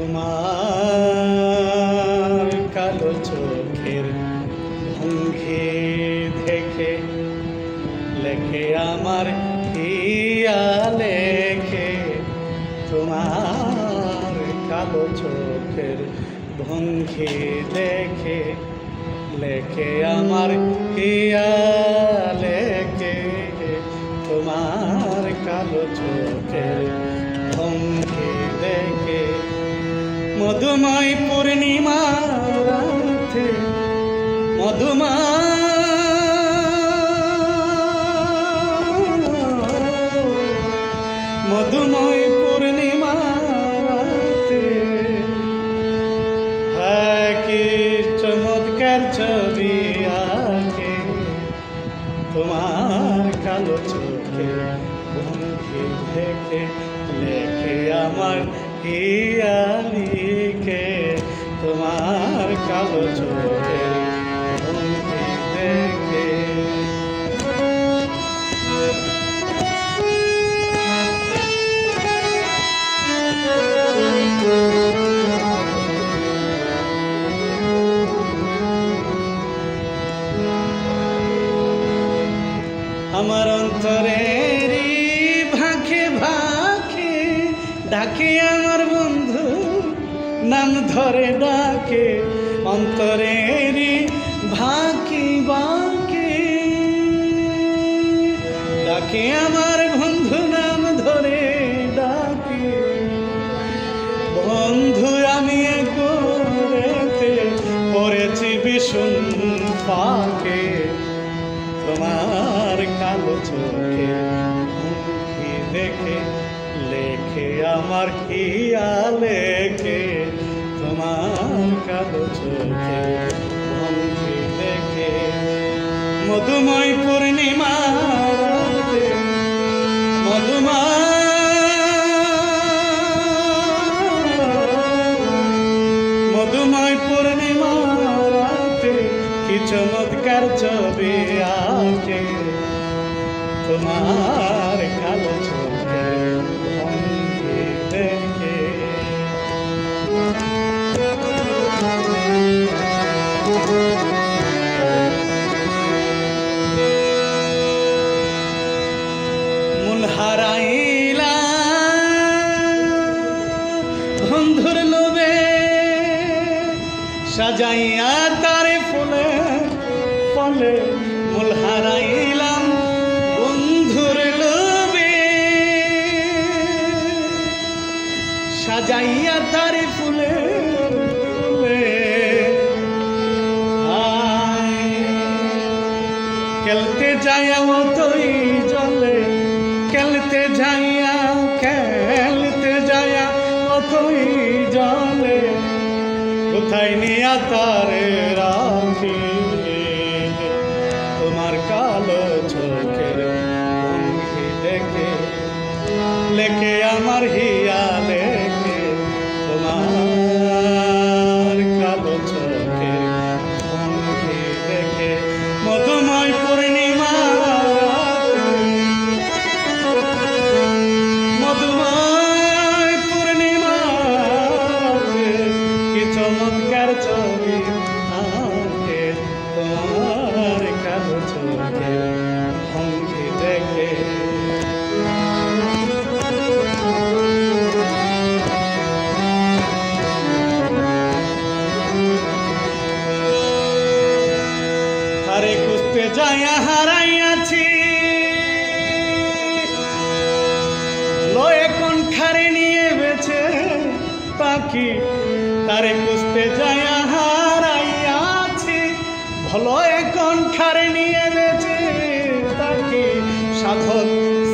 তোমার কালো চোখের ভঙ্গি দেখে, লেখে আমার হিয়া লেখে তোমার কালো চোখের ভঙ্গি দেখে, লেখে আমার হিয়া লেখে তোমার কালো চোখের মধুময় পূর্ণিমা রাতে মধুমা মধুময় পূর্ণিমা রাতে কি চমৎকার ছবি আঁকে। তোমার কালো চোখে দেখে লেখে আমার হিয়ালিকে তোমার কালো চোখে দেখে। আমার অন্তরের ভাখে ভাখে ডাকে আমার নাম ধরে ডাকে, অন্তরের ভাকি বাকে। ডাকে আমার বন্ধু নাম ধরে ডাকে। বন্ধু, আমি করেতে পড়েছি ভীষণ পাকে তোমার কালো চোখে দেখে, লেখে আমার হিয়া লেখে তোমার কালো চোখে মুখি দেখে। মধুময় পূর্ণিমা রাতে, মধুময় কি চমৎকার ছবি আঁকে। তোমার কালো সাজাইয়া তারে ফুলে, ফলে মূল হারাইলাম বন্ধুর লোবে সাজাইয়া তারে ফুলে ফুলে খেলতে যাইয়া মতই জলে। কোথায় নিয়া তারে রাখি কোন খারে নিয়ে বেছে পাখি? তারে খুঁজতে যাইয়া হারাইয়াছি ভালো এখন খারে নিয়ে বেছে পাখি? সাধক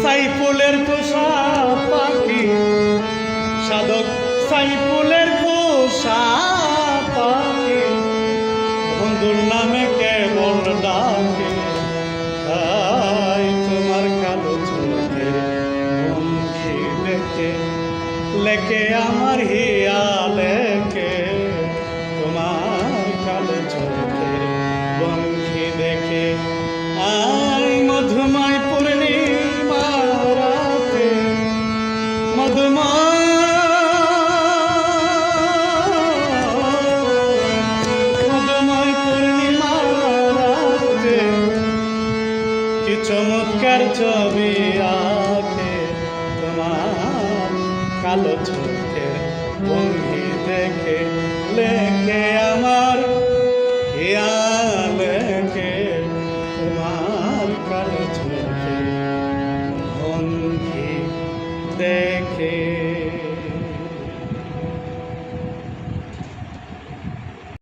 সাইফুলের পোষা পাখি। সাধক সাইফুলের লেকে আমার হিয়া কালো চোখের ভঙ্গি দেখে লেখে